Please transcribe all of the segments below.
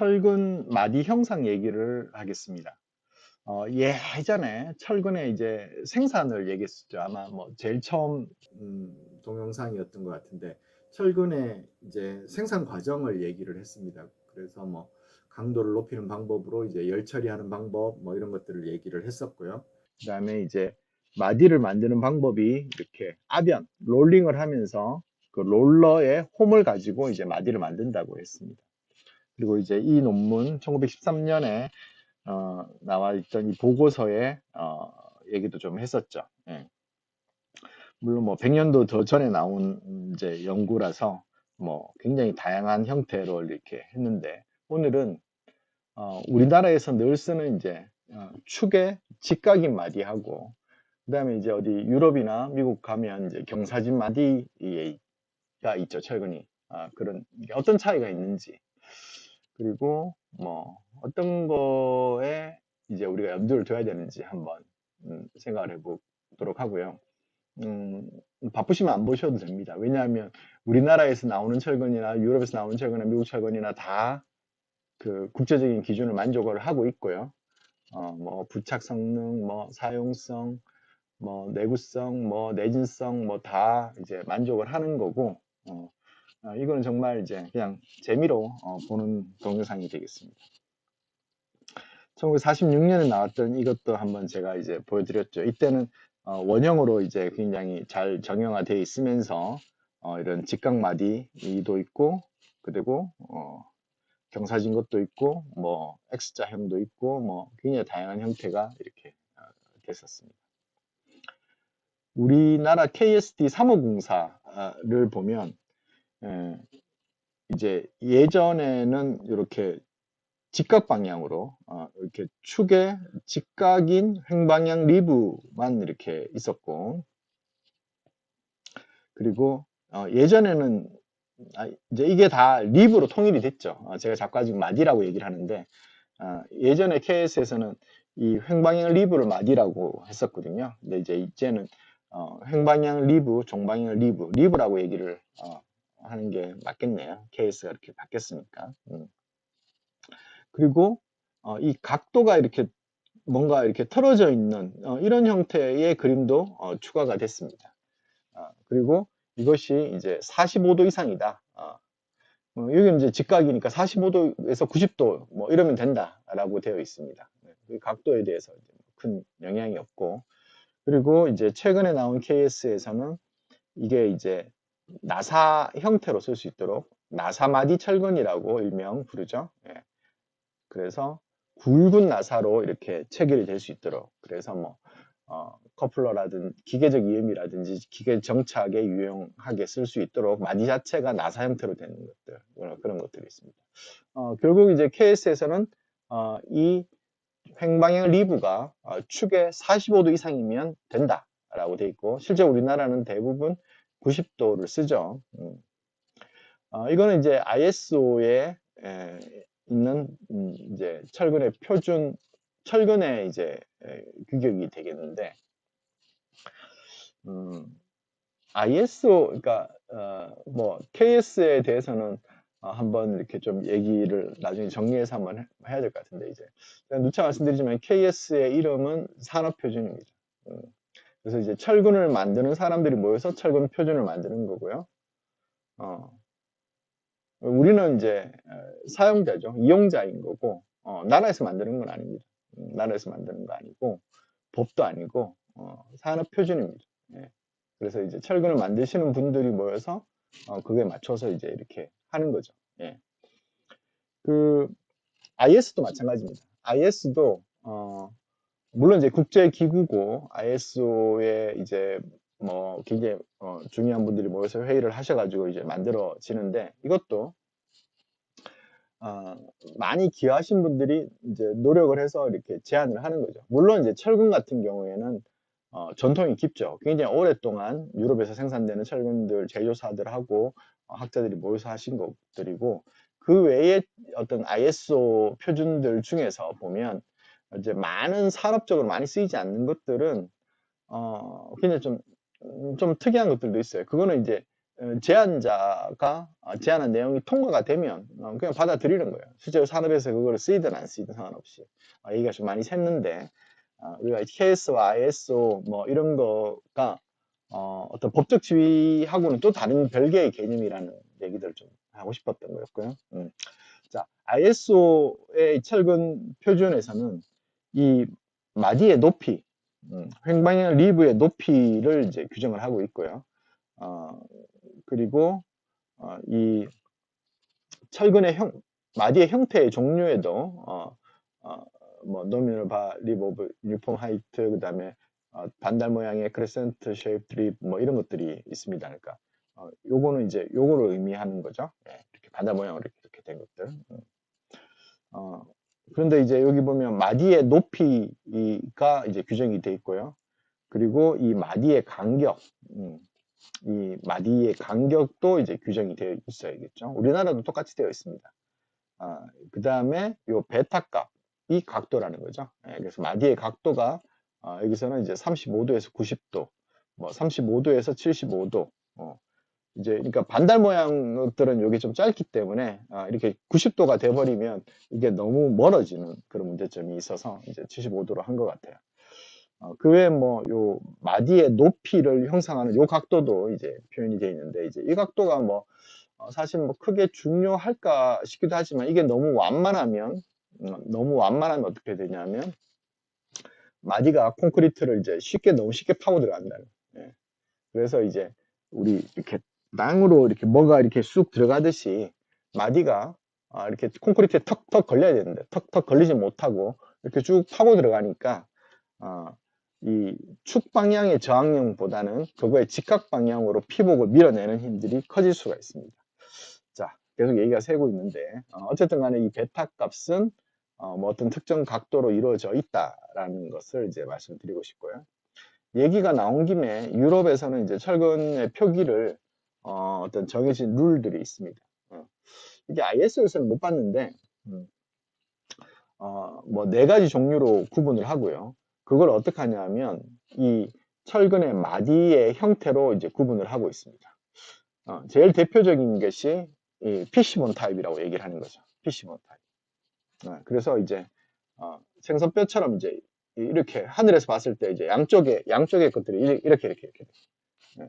철근 마디 형상 얘기를 하겠습니다. 어, 예전에 철근의 이제 생산을 얘기했었죠. 아마 뭐 제일 처음 음, 동영상이었던 것 같은데 철근의 이제 생산 과정을 얘기를 했습니다. 그래서 뭐 강도를 높이는 방법으로 이제 열 처리하는 방법 뭐 이런 것들을 얘기를 했었고요. 그다음에 이제 마디를 만드는 방법이 이렇게 아변 롤링을 하면서 그 롤러의 홈을 가지고 이제 마디를 만든다고 했습니다. 그리고 이제 이 논문 1913년에 어, 나와 있던 이 보고서에 어, 얘기도 좀 했었죠. 예. 물론 뭐 100년도 더 전에 나온 이제 연구라서 뭐 굉장히 다양한 형태로 이렇게 했는데 오늘은 어, 우리나라에서 늘 쓰는 이제 어, 축의 직각인 마디하고 그다음에 이제 어디 유럽이나 미국 가면 이제 경사진 마디가 있죠 철근이 아, 그런 어떤 차이가 있는지 그리고 뭐 어떤 거에 이제 우리가 염두를 둬야 되는지 한번 음, 생각을 해보도록 하고요. 음, 바쁘시면 안 보셔도 됩니다. 왜냐하면 우리나라에서 나오는 철근이나 유럽에서 나오는 철근이나 미국 철근이나 다 그 국제적인 기준을 만족을 하고 있고요. 어, 뭐 부착 성능, 뭐 사용성, 뭐 내구성, 뭐 내진성 뭐 다 이제 만족을 하는 거고 어, 어, 이거는 정말 이제 그냥 재미로 어, 보는 동영상이 되겠습니다. 1946년에 나왔던 이것도 한번 제가 이제 보여드렸죠. 이때는 어, 원형으로 이제 굉장히 잘 정형화되어 있으면서 어, 이런 직각마디도 있고 그리고 어, 경사진 것도 있고 뭐 X자형도 있고 뭐 굉장히 다양한 형태가 이렇게 어, 됐었습니다. 우리나라 KSD 3호공사를 보면 예, 이제 예전에는 이렇게 직각 방향으로 어, 이렇게 축의 직각인 횡방향 리브만 이렇게 있었고 그리고 어, 예전에는 아, 이제 이게 다 리브로 통일이 됐죠. 어, 제가 자꾸 아직 마디라고 얘기를 하는데 어, 예전에 KS에서는 이 횡방향 리브를 마디라고 했었거든요. 근데 이제 이제는 어, 횡방향 리브, 종방향 리브, 리브라고 얘기를 어, 하는 게 맞겠네요. 케이스가 이렇게 바뀌었으니까. 음. 그리고 어, 이 각도가 이렇게 뭔가 이렇게 틀어져 있는 어, 이런 형태의 그림도 어, 추가가 됐습니다. 어, 그리고 이것이 이제 45도 이상이다. 어, 어, 여기는 이제 직각이니까 45도에서 90도 뭐 이러면 된다라고 되어 있습니다. 네, 그 각도에 대해서 큰 영향이 없고 그리고 이제 최근에 나온 KS에서는 이게 이제 나사 형태로 쓸 수 있도록 나사마디 철근이라고 일명 부르죠. 예. 그래서 굵은 나사로 이렇게 체결이 될 수 있도록 그래서 뭐 어, 커플러라든 기계적 이음이라든지 기계 정착에 유용하게 쓸 수 있도록 마디 자체가 나사 형태로 되는 것들 그런 것들이 있습니다. 어, 결국 이제 KS에서는 어, 이 횡방향 리브가 어, 축의 45도 이상이면 된다라고 되어 있고 실제 우리나라는 대부분 90도를 쓰죠. 음. 어, 이거는 이제 ISO에 에, 있는 음, 이제 철근의 표준 철근의 이제 에, 규격이 되겠는데 음, ISO 그러니까 어, 뭐 KS에 대해서는 어, 한번 이렇게 좀 얘기를 나중에 정리해서 한번 해야 될 것 같은데 이제 누차 말씀드리지만 KS의 이름은 산업표준입니다. 음. 그래서 이제 철근을 만드는 사람들이 모여서 철근 표준을 만드는 거고요. 어, 우리는 이제 사용자죠. 이용자인 거고, 어, 나라에서 만드는 건 아닙니다. 음, 나라에서 만드는 거 아니고, 법도 아니고, 어, 산업 표준입니다. 예. 그래서 이제 철근을 만드시는 분들이 모여서, 어, 그게 맞춰서 이제 이렇게 하는 거죠. 예. 그, IS도 마찬가지입니다. IS도, 어, 물론 이제 국제 기구고 ISO에 이제 뭐 굉장히 어 중요한 분들이 모여서 회의를 하셔가지고 이제 만들어지는데 이것도 어 많이 기여하신 분들이 이제 노력을 해서 이렇게 제안을 하는 거죠. 물론 이제 철근 같은 경우에는 어 전통이 깊죠. 굉장히 오랫동안 유럽에서 생산되는 철근들 제조사들하고 어 학자들이 모여서 하신 것들이고 그 외에 어떤 ISO 표준들 중에서 보면 이제 많은 산업적으로 많이 쓰이지 않는 것들은 어 굉장히 좀, 좀 특이한 것들도 있어요. 그거는 이제 어, 제안자가 어, 제안한 내용이 통과가 되면 어, 그냥 받아들이는 거예요. 실제로 산업에서 그걸 쓰이든 안 쓰이든 상관없이 어, 얘기가 좀 많이 샜는데 어, 우리가 KS와 ISO 뭐 이런 거가 어, 어떤 법적 지위하고는 또 다른 별개의 개념이라는 얘기들을 좀 하고 싶었던 거였고요. 음. 자, ISO의 철근 표준에서는 이 마디의 높이, 음, 횡방향 리브의 높이를 이제 규정을 하고 있고요. 어, 그리고 어, 이 철근의 형, 마디의 형태의 종류에도 어, 어, 뭐 노미널 바, 리브 오브 유폼 하이트, 그 다음에 어, 반달 모양의 크레센트 쉐이프 드립 뭐 이런 것들이 있습니다. 그러니까 어, 요거는 이제 요거를 의미하는 거죠. 예, 이렇게 반달 모양으로 이렇게, 이렇게 된 것들. 음. 어, 그런데 이제 여기 보면 마디의 높이가 이제 규정이 돼 있고요. 그리고 이 마디의 간격, 음, 이 마디의 간격도 이제 규정이 되어 있어야겠죠. 우리나라도 똑같이 되어 있습니다. 아, 그 다음에 요 베타 값 이 각도라는 거죠. 예, 그래서 마디의 각도가 아, 여기서는 이제 35도에서 90도, 뭐 35도에서 75도, 어, 이제 그러니까 반달 모양들은 여기 좀 짧기 때문에 아, 이렇게 90도가 돼버리면 이게 너무 멀어지는 그런 문제점이 있어서 이제 75도로 한 것 같아요. 어, 그 외에 뭐 요 마디의 높이를 형성하는 요 각도도 이제 표현이 되어 있는데 이제 이 각도가 뭐 어, 사실 뭐 크게 중요할까 싶기도 하지만 이게 너무 완만하면 음, 너무 완만하면 어떻게 되냐면 마디가 콘크리트를 이제 쉽게 너무 쉽게 파고 들어간다는. 예. 그래서 이제 우리 이렇게 땅으로 이렇게 뭐가 이렇게 쑥 들어가듯이 마디가 아, 이렇게 콘크리트에 턱턱 걸려야 되는데 턱턱 걸리지 못하고 이렇게 쭉 파고 들어가니까 아, 이축 방향의 저항력보다는 그거의 직각 방향으로 피복을 밀어내는 힘들이 커질 수가 있습니다. 자, 계속 얘기가 새고 있는데 어, 쨌든 간에 이 베타 값은 어, 뭐 어떤 특정 각도로 이루어져 있다라는 것을 이제 말씀드리고 싶고요. 얘기가 나온 김에 유럽에서는 이제 철근의 표기를 어, 떤 정해진 룰들이 있습니다. 어. 이게 ISO에서는 못 봤는데 음, 어, 뭐 네 가지 종류로 구분을 하고요. 그걸 어떻게 하냐면 이 철근의 마디의 형태로 이제 구분을 하고 있습니다. 어, 제일 대표적인 것이 이 피시본 타입이라고 얘기를 하는 거죠. 피시본 타입. 어, 그래서 이제 어, 생선뼈처럼 이제 이렇게 하늘에서 봤을 때 이제 양쪽에 양쪽의 것들이 이렇게 이렇게 이렇게 네.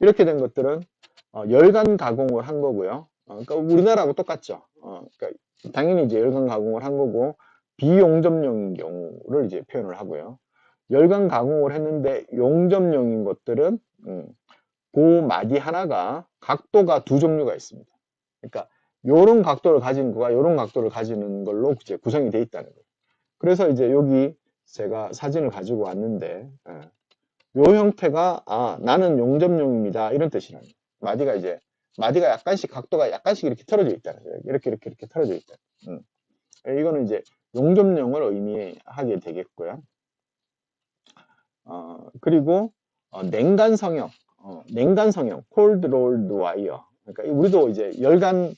이렇게 된 것들은 어, 열간 가공을 한 거고요. 어, 그러니까 우리나라하고 똑같죠. 어, 그러니까 당연히 이제 열간 가공을 한 거고 비용접용인 경우를 이제 표현을 하고요. 열간 가공을 했는데 용접용인 것들은 음, 그 마디 하나가 각도가 두 종류가 있습니다. 그러니까 요런 각도를 가진 거가 요런 각도를 가지는 걸로 이제 구성이 되어 있다는 거예요. 그래서 이제 여기 제가 사진을 가지고 왔는데 예, 요 형태가 아 나는 용접용입니다 이런 뜻이라는. 마디가 이제 마디가 약간씩 각도가 약간씩 이렇게 틀어져 거예요. 이렇게 이렇게 이렇게 틀어져 있다. 음. 이거는 이제 용접용을 의미하게 되겠고요. 어, 그리고 어, 냉간 성형, 어, 냉간 성형, 콜드 롤드 와이어. 그러니까 우리도 이제 열간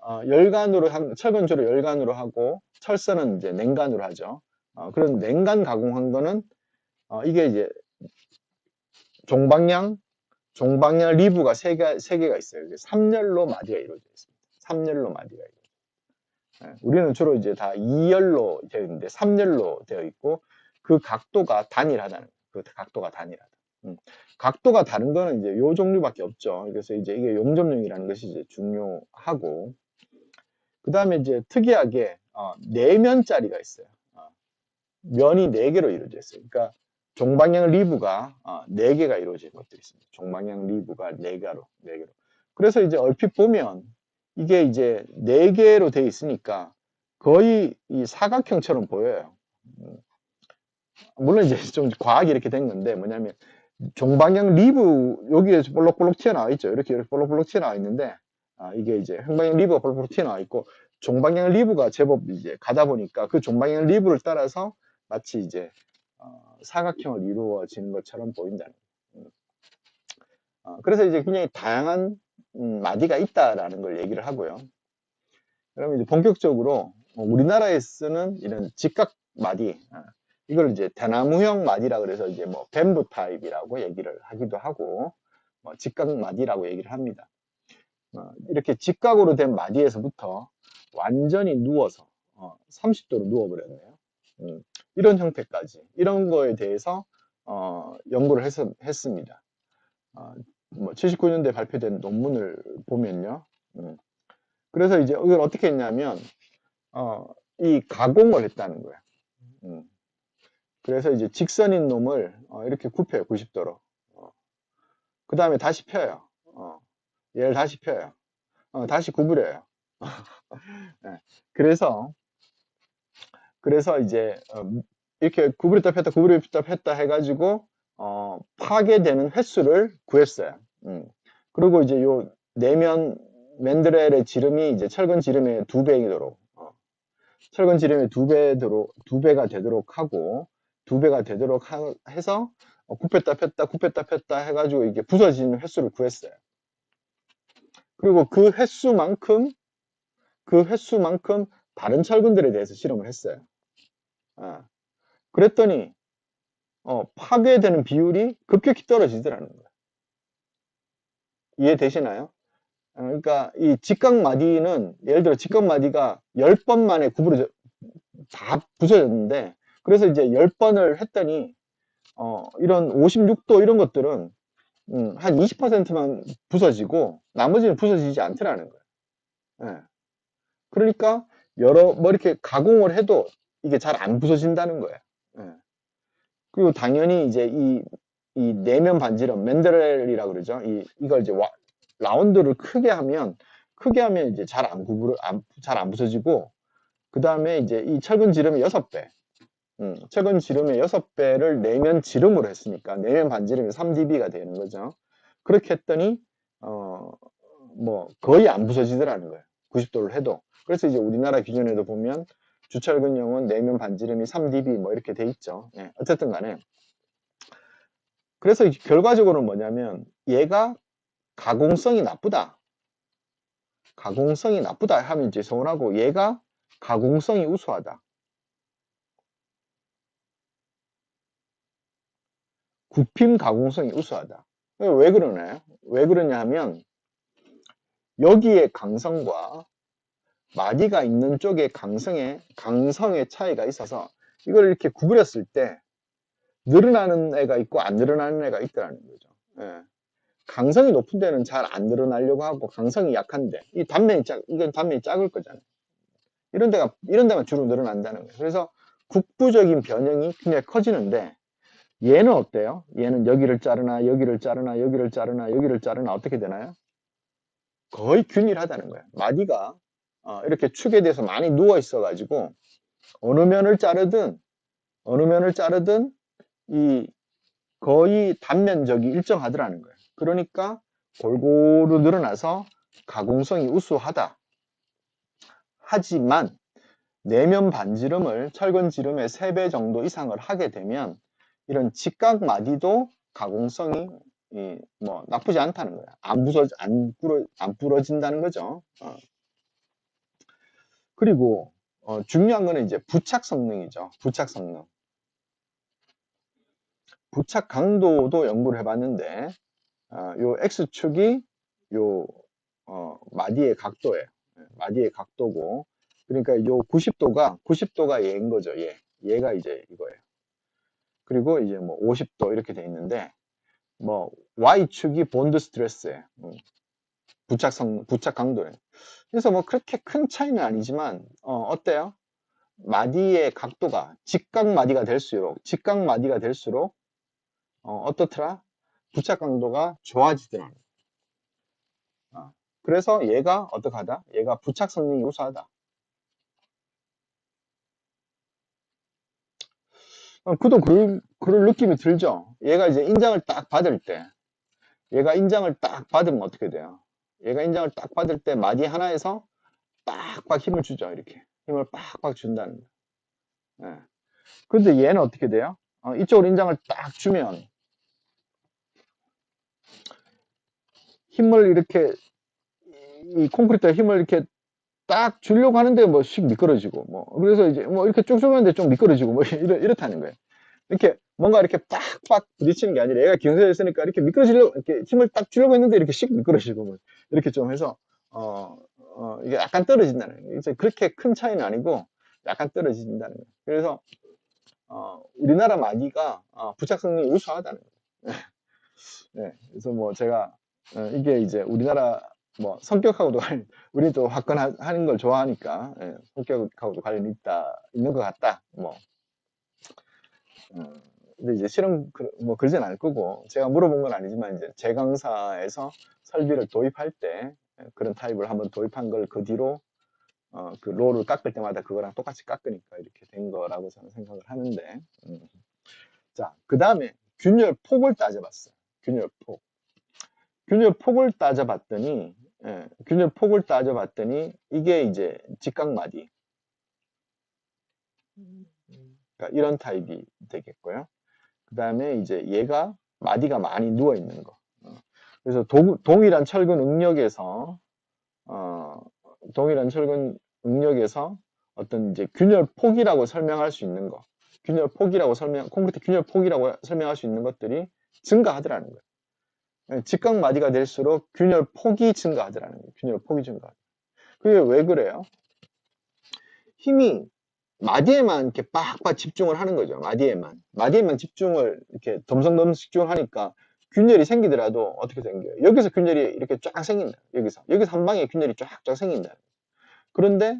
어, 열간으로 한, 철근 주로 열간으로 하고 철선은 이제 냉간으로 하죠. 어, 그런 냉간 가공한 거는 어, 이게 이제 종방향, 종방향 리브가 세, 개, 세 개가 있어요. 3열로 마디가 이루어져 있습니다. 3열로 마디가 이루어져 예, 우리는 주로 이제 다 2열로 되어 있는데 3열로 되어 있고 그 각도가 단일하다는 그 각도가 단일하다. 음. 각도가 다른 거는 이제 요 종류밖에 없죠. 그래서 이제 이게 용접용이라는 것이 이제 중요하고 그 다음에 이제 특이하게 어, 내면짜리가 있어요. 어, 면이 4개로 이루어져 있어요. 그러니까 종방향 리브가 어, 4개가 이루어진 것들이 있습니다. 종방향 리브가 4개로, 4개로. 그래서 이제 얼핏 보면 이게 이제 4개로 되어 있으니까 거의 이 사각형처럼 보여요. 음. 물론 이제 좀 과하게 이렇게 된 건데 뭐냐면 종방향 리브 여기에 볼록볼록 튀어나와 있죠. 이렇게 이렇게 볼록볼록 튀어나와 있는데 아, 이게 이제 횡방향 리브가 볼록볼록 튀어나와 있고 종방향 리브가 제법 이제 가다 보니까 그 종방향 리브를 따라서 마치 이제 어, 사각형을 이루어지는 것처럼 보인다는 거예요. 음. 어, 그래서 이제 굉장히 다양한 음, 마디가 있다라는 걸 얘기를 하고요. 그러면 이제 본격적으로 뭐 우리나라에 쓰는 이런 직각 마디, 아, 이걸 이제 대나무형 마디라 그래서 이제 뭐 뱀부 타입이라고 얘기를 하기도 하고, 어, 직각 마디라고 얘기를 합니다. 어, 이렇게 직각으로 된 마디에서부터 완전히 누워서 어, 30도로 누워버렸네요. 음, 이런 형태까지 이런 거에 대해서 어, 연구를 했, 했습니다. 어, 뭐 79년대 발표된 논문을 보면요. 음, 그래서 이제 이걸 어떻게 했냐면 어, 이 가공을 했다는 거예요. 음, 그래서 이제 직선인 놈을 어, 이렇게 굽혀요 90도로. 그 다음에 다시 펴요. 어, 얘를 다시 펴요. 어, 다시 구부려요. 네, 그래서 그래서 이제 어, 이렇게 구부렸다 폈다 구부렸다 폈다 해가지고 어, 파괴되는 횟수를 구했어요. 음. 그리고 이제 요 내면 맨드렐의 지름이 이제 철근 지름의 두 배이도록 어, 철근 지름의 두 배도록 두 배가 되도록 하고 두 배가 되도록 하, 해서 어, 굽혔다 폈다 굽혔다 폈다 해가지고 이게 부서지는 횟수를 구했어요. 그리고 그 횟수만큼 그 횟수만큼 다른 철근들에 대해서 실험을 했어요. 아, 그랬더니 어, 파괴되는 비율이 급격히 떨어지더라는 거예요. 이해되시나요? 어, 그러니까 이 직각마디는 예를 들어 직각마디가 10번 만에 구부러져 다 부서졌는데 그래서 이제 10번을 했더니 어, 이런 56도 이런 것들은 음, 한 20%만 부서지고 나머지는 부서지지 않더라는 거예요. 예. 그러니까 여러 뭐 이렇게 가공을 해도 이게 잘 안 부서진다는 거예요. 예. 그리고 당연히 이제 이, 이 내면 반지름 맨드렐이라 그러죠. 이 이걸 이제 와, 라운드를 크게 하면 크게 하면 이제 잘 안 구부러 잘 안 부서지고 그 다음에 이제 이 철근 지름의 6배 음, 최근 지름의 6배를 내면 지름으로 했으니까 내면 반지름이 3dB가 되는 거죠. 그렇게 했더니 어, 뭐 거의 안 부서지더라는 거예요. 90도를 해도. 그래서 이제 우리나라 기준에도 보면 주철근용은 내면 반지름이 3dB 뭐 이렇게 돼 있죠. 예, 어쨌든 간에 그래서 결과적으로 뭐냐면 얘가 가공성이 나쁘다. 가공성이 나쁘다 하면 이제 서운하고 얘가 가공성이 우수하다. 굽힘 가공성이 우수하다. 왜 그러나요? 왜 그러냐 하면 여기에 강성과 마디가 있는 쪽에 강성의 강성의 차이가 있어서 이걸 이렇게 구부렸을 때 늘어나는 애가 있고 안 늘어나는 애가 있더라는 거죠. 예. 강성이 높은 데는 잘 안 늘어나려고 하고 강성이 약한데 이 단면이 작 이건 단면이 작을 거잖아요. 이런 데가 이런 데만 주로 늘어난다는 거예요. 그래서 국부적인 변형이 굉장히 커지는데 얘는 어때요? 얘는 여기를 자르나 여기를 자르나 여기를 자르나 여기를 자르나 어떻게 되나요? 거의 균일하다는 거예요. 마디가 어, 이렇게 축에 대해서 많이 누워 있어 가지고 어느 면을 자르든 어느 면을 자르든 이 거의 단면적이 일정하더라는 거예요. 그러니까 골고루 늘어나서 가공성이 우수하다. 하지만 내면 반지름을 철근 지름의 3배 정도 이상을 하게 되면 이런 직각 마디도 가공성이 뭐 나쁘지 않다는 거야. 안 부서 안 부러 안 부러진다는 거죠. 어. 그리고 어, 중요한 거는 이제 부착 성능이죠. 부착 성능. 부착 강도도 연구를 해봤는데 어, 요 x축이 요 어, 마디의 각도예요. 예, 마디의 각도고 그러니까 요 90도가 90도가 얘인 거죠. 얘 얘가 이제 이거예요. 그리고 이제 뭐 50도 이렇게 돼 있는데 뭐 Y축이 본드 스트레스에 음, 부착 성 부착 강도에 그래서 뭐 그렇게 큰 차이는 아니지만 어, 어때요? 마디의 각도가 직각 마디가 될수록 직각 마디가 될수록 어, 어떻더라? 부착 강도가 좋아지더라. 어, 그래서 얘가 어떡하다? 얘가 부착 성능이 우수하다. 어, 그도 그럴, 그럴 느낌이 들죠. 얘가 이제 인장을 딱 받을 때, 얘가 인장을 딱 받으면 어떻게 돼요? 얘가 인장을 딱 받을 때 마디 하나에서 빡빡 힘을 주죠. 이렇게. 힘을 빡빡 준다는 거예요. 예. 근데 얘는 어떻게 돼요? 어, 이쪽으로 인장을 딱 주면 힘을 이렇게 이 콘크리트에 힘을 이렇게 딱 주려고 하는데 뭐씩 미끄러지고 뭐 그래서 이제 뭐 이렇게 쭉쭉 하는데 좀 미끄러지고 뭐 이렇, 이렇다는 거예요. 이렇게 뭔가 이렇게 빡빡 부딪히는 게 아니라 얘가 기운세에 있으니까 이렇게 미끄러지려고 이렇게 힘을 딱 주려고 했는데 이렇게 씩 미끄러지고 뭐 이렇게 좀 해서 어, 어, 이게 약간 떨어진다는 거예요. 이제 그렇게 큰 차이는 아니고 약간 떨어진다는 거예요. 그래서 어, 우리나라 마디가 어, 부착 성능이 우수하다는 거예요. 네, 그래서 뭐 제가 어, 이게 이제 우리나라 뭐 성격하고도 관- 우리 또 화끈하는 걸 좋아하니까 예, 성격하고도 관련이 있다 있는 것 같다. 뭐 어, 근데 이제 실험 그- 뭐 그러진 않을 거고 제가 물어본 건 아니지만 이제 제 강사에서 설비를 도입할 때 예, 그런 타입을 한번 도입한 걸 그 뒤로 어, 그 롤을 깎을 때마다 그거랑 똑같이 깎으니까 이렇게 된 거라고 저는 생각을 하는데 음. 자, 그 다음에 균열 폭을 따져봤어요. 균열 폭. 균열 폭을 따져봤더니 예, 균열 폭을 따져봤더니 이게 이제 직각마디 그러니까 이런 타입이 되겠고요. 그 다음에 이제 얘가 마디가 많이 누워 있는 거. 어, 그래서 동, 동일한 철근 응력에서 어, 동일한 철근 응력에서 어떤 이제 균열 폭이라고 설명할 수 있는 거, 균열 폭이라고 설명, 콘크리트 균열 폭이라고 설명할 수 있는 것들이 증가하더라는 거예요. 예, 직각 마디가 될수록 균열 폭이 증가하더라는 거예요. 균열 폭이 증가. 그게 왜 그래요? 힘이 마디에만 이렇게 빡빡 집중을 하는 거죠. 마디에만. 마디에만 집중을 이렇게 덤성덤성 집중을 하니까 균열이 생기더라도 어떻게 생겨요? 여기서 균열이 이렇게 쫙 생긴다. 여기서. 여기서 한 방에 균열이 쫙쫙 생긴다. 그런데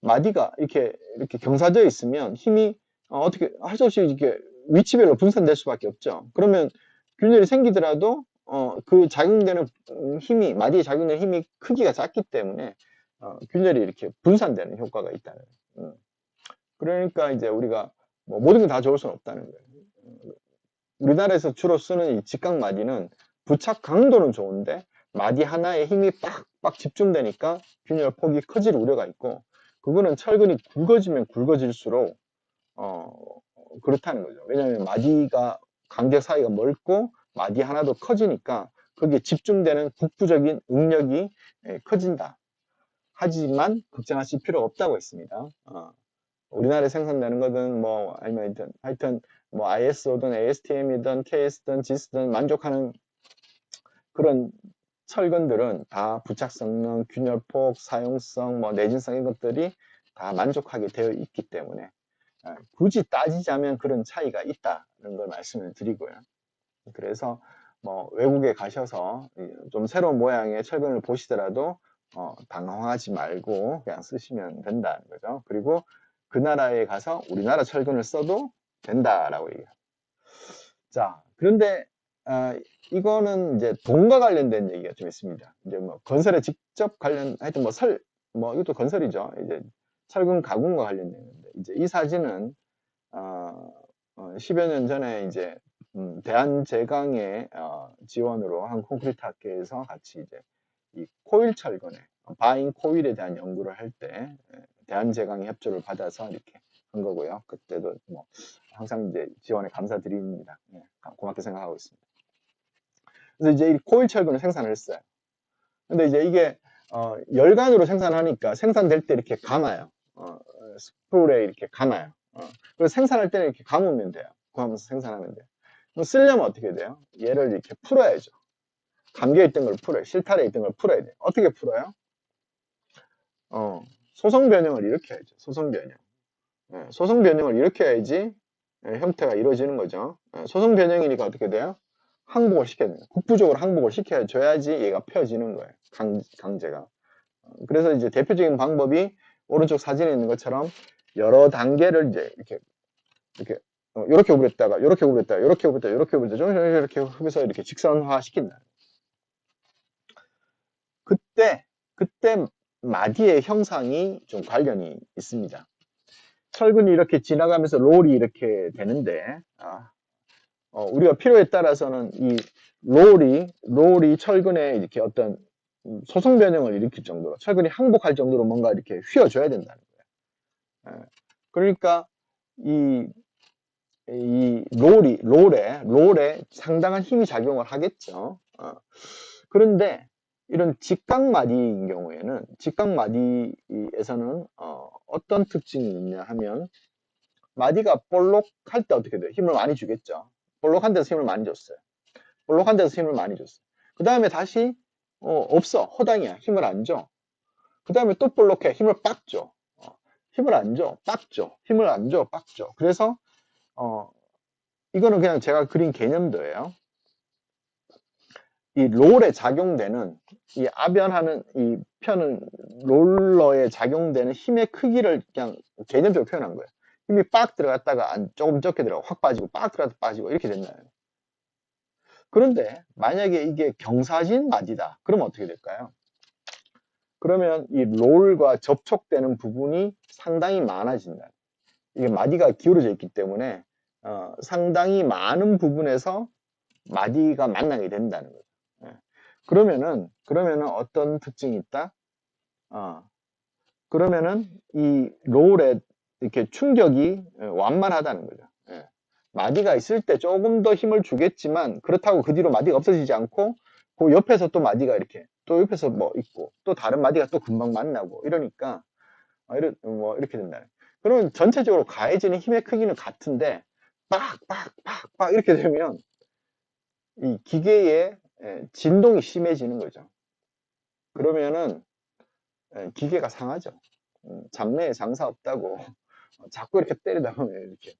마디가 이렇게 이렇게 경사져 있으면 힘이 어, 떻게 할 수 없이 이렇게 위치별로 분산될 수밖에 없죠. 그러면 균열이 생기더라도 어, 그 작용되는 힘이 마디에 작용되는 힘이 크기가 작기 때문에 어, 균열이 이렇게 분산되는 효과가 있다는. 음. 그러니까 이제 우리가 뭐 모든 게 다 좋을 수는 없다는 거예요. 우리나라에서 주로 쓰는 이 직각 마디는 부착 강도는 좋은데 마디 하나에 힘이 빡빡 집중되니까 균열 폭이 커질 우려가 있고 그거는 철근이 굵어지면 굵어질수록 어 그렇다는 거죠. 왜냐하면 마디가 간격 사이가 멀고 마디 하나도 커지니까 거기에 집중되는 국부적인 응력이 예, 커진다. 하지만 걱정하실 필요 없다고 했습니다. 어, 우리나라에 생산되는 거든 뭐 아니면 하여튼, 뭐 ISO든 ASTM이든 KS든 GIS든 만족하는 그런 철근들은 다 부착 성능, 균열폭, 사용성, 뭐 내진성 이런 것들이 다 만족하게 되어 있기 때문에 아, 굳이 따지자면 그런 차이가 있다는 걸 말씀을 드리고요. 그래서 뭐 외국에 가셔서 좀 새로운 모양의 철근을 보시더라도 어, 당황하지 말고 그냥 쓰시면 된다는 거죠. 그리고 그 나라에 가서 우리나라 철근을 써도 된다라고 얘기합니다. 자, 그런데 아, 이거는 이제 돈과 관련된 얘기가 좀 있습니다. 이제 뭐 건설에 직접 관련, 하여튼 뭐 설, 뭐 이것도 건설이죠. 이제 철근 가공과 관련되는데 이제 이 사진은 어, 어, 10여 년 전에 이제 음, 대한제강의 어, 지원으로 한 콘크리트 학회에서 같이 이제 이 코일 철근에 바인 코일에 대한 연구를 할 때 대한제강의 협조를 받아서 이렇게 한 거고요. 그때도 뭐 항상 이제 지원에 감사드립니다. 네, 고맙게 생각하고 있습니다. 그래서 이제 이 코일 철근을 생산을 했어요. 근데 이제 이게 어, 열관으로 생산하니까 생산될 때 이렇게 감아요. 어, 스프레에 이렇게 감아요. 어, 그래서 생산할 때는 이렇게 감으면 돼요. 감으면서 생산하면 돼요. 그럼 쓰려면 어떻게 돼요? 얘를 이렇게 풀어야죠. 감겨 있던 걸 풀어요. 실타래 있던 걸 풀어야 돼요. 어떻게 풀어요? 어, 소성 변형을 해야죠. 소성 변형. 예, 소성 변형을 해야지 예, 형태가 이루어지는 거죠. 예, 소성 변형이니까 어떻게 돼요? 항복을 시켜야 돼요. 국부적으로 항복을 시켜줘야지 얘가 펴지는 거예요. 강, 강제가. 어, 그래서 이제 대표적인 방법이 오른쪽 사진에 있는 것처럼 여러 단계를 이제 이렇게 이렇게 어, 이렇게 우렸다가 이렇게 우렸다가 이렇게 우렸다가 이렇게 우렸다가 이렇게 해서 이렇게 직선화 시킨다. 그때 그때 마디의 형상이 좀 관련이 있습니다. 철근이 이렇게 지나가면서 롤이 이렇게 되는데 아, 어, 우리가 필요에 따라서는 이 롤이 롤이 철근에 이렇게 어떤 소성 변형을 일으킬 정도로 철근이 항복할 정도로 뭔가 이렇게 휘어줘야 된다는 거예요. 예, 그러니까 이, 이 롤이 롤에 롤에 상당한 힘이 작용을 하겠죠. 어, 그런데 이런 직각마디인 경우에는 직각마디에서는 어, 떤 특징이 있냐 하면 마디가 볼록할 때 어떻게 돼요? 힘을 많이 주겠죠. 볼록한 데서 힘을 많이 줬어요. 볼록한 데서 힘을 많이 줬어요. 그 다음에 다시 어, 없어. 허당이야. 힘을 안 줘. 그 다음에 또 볼록해. 힘을 빡 줘. 어, 힘을 안 줘. 빡 줘. 힘을 안 줘. 빡 줘. 그래서 어, 이거는 그냥 제가 그린 개념도예요. 이 롤에 작용되는 이 아변하는 이 편은 롤러에 작용되는 힘의 크기를 그냥 개념적으로 표현한 거예요. 힘이 빡 들어갔다가 안, 조금 적게 들어가 확 빠지고 빡 들어갔다 빠지고 이렇게 된다요. 그런데 만약에 이게 경사진 마디다. 그러면 어떻게 될까요? 그러면 이 롤과 접촉되는 부분이 상당히 많아진다. 이게 마디가 기울어져 있기 때문에 어, 상당히 많은 부분에서 마디가 만나게 된다는. 예. 그러면은 그러면은 어떤 특징이 있다? 어, 그러면은 이 롤에 이렇게 충격이 예, 완만하다는 거죠. 예. 마디가 있을 때 조금 더 힘을 주겠지만 그렇다고 그 뒤로 마디가 없어지지 않고 그 옆에서 또 마디가 이렇게 또 옆에서 뭐 있고 또 다른 마디가 또 금방 만나고 이러니까 어, 이러, 뭐 이렇게 된다. 그러면 전체적으로 가해지는 힘의 크기는 같은데 빡빡빡빡 이렇게 되면 이 기계의 예, 진동이 심해지는 거죠. 그러면은 예, 기계가 상하죠. 음, 잡내에 장사 없다고 어, 자꾸 이렇게 때리다 보면 이렇게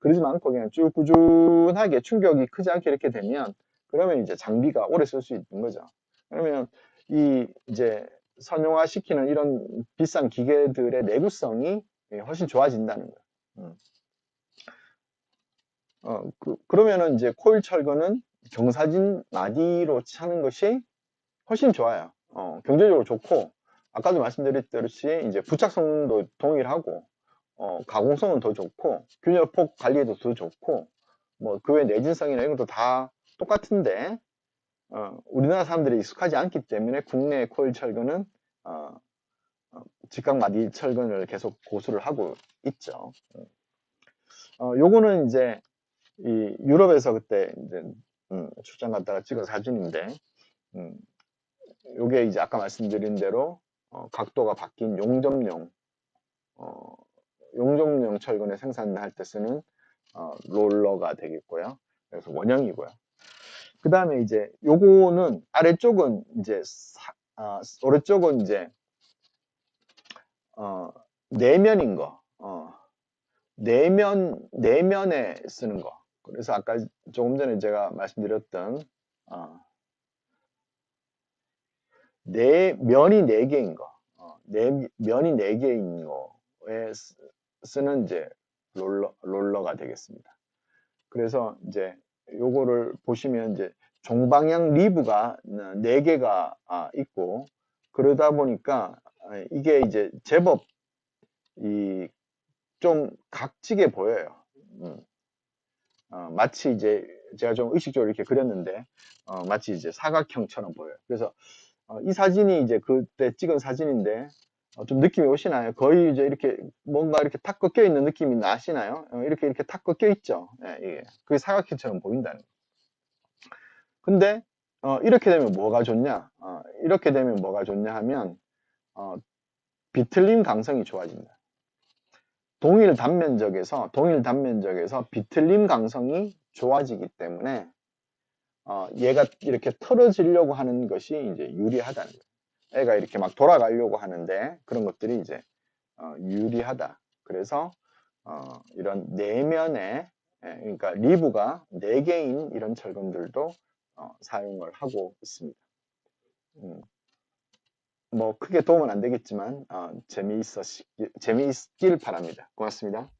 그러지 않고 그냥 쭉 꾸준하게 충격이 크지 않게 이렇게 되면 그러면 이제 장비가 오래 쓸 수 있는 거죠. 그러면 이 이제 선용화 시키는 이런 비싼 기계들의 내구성이 예, 훨씬 좋아진다는 거예요. 음. 어, 그, 그러면은 이제 코일 철거는 경사진 마디로 차는 것이 훨씬 좋아요. 어, 경제적으로 좋고, 아까도 말씀드렸듯이 이제 부착성도 동일하고, 어, 가공성은 더 좋고, 균열폭 관리에도 더 좋고, 뭐, 그 외 내진성이나 이런 것도 다 똑같은데, 어, 우리나라 사람들이 익숙하지 않기 때문에 국내 코일 철거는, 어, 어, 직각 마디 철근을 계속 고수를 하고 있죠. 어, 요거는 이제 이 유럽에서 그때 이제 음, 출장 갔다가 찍은 사진인데, 음, 요게 이제 아까 말씀드린 대로 어, 각도가 바뀐 용접용, 어, 용접용 철근을 생산할 때 쓰는 어, 롤러가 되겠고요. 그래서 원형이고요. 그 다음에 이제 요거는 아래쪽은 이제 사, 아, 오른쪽은 이제 어, 내면인 거, 어, 내면 내면에 쓰는 거. 그래서 아까 조금 전에 제가 말씀드렸던 어, 네 면이 네 개인 거, 어, 네 면이 네 개인 거에 쓰- 쓰는 이제 롤러 롤러가 되겠습니다. 그래서 이제 요거를 보시면 이제 종방향 리브가 네 개가 아, 있고 그러다 보니까 아, 이게 이제 제법 이 좀 각지게 보여요. 음. 어, 마치 이제 제가 좀 의식적으로 이렇게 그렸는데 어, 마치 이제 사각형처럼 보여요. 그래서 어, 이 사진이 이제 그때 찍은 사진인데 어, 좀 느낌이 오시나요? 거의 이제 이렇게 뭔가 이렇게 탁 꺾여 있는 느낌이 나시나요? 어, 이렇게 이렇게 탁 꺾여 있죠. 예, 이게 그게 사각형처럼 보인다는. 근데 어, 이렇게 되면 뭐가 좋냐? 어, 이렇게 되면 뭐가 좋냐 하면 어, 비틀림 강성이 좋아진다. 동일 단면적에서 동일 단면적에서 비틀림 강성이 좋아지기 때문에 어, 얘가 이렇게 털어지려고 하는 것이 이제 유리하다는 거예요. 애가 이렇게 막 돌아가려고 하는데 그런 것들이 이제 어, 유리하다. 그래서 어, 이런 내면에 예, 그러니까 리브가 4개인 이런 철근들도 어, 사용을 하고 있습니다. 음. 뭐 크게 도움은 안 되겠지만 어, 재미있었 재미있길 바랍니다. 고맙습니다.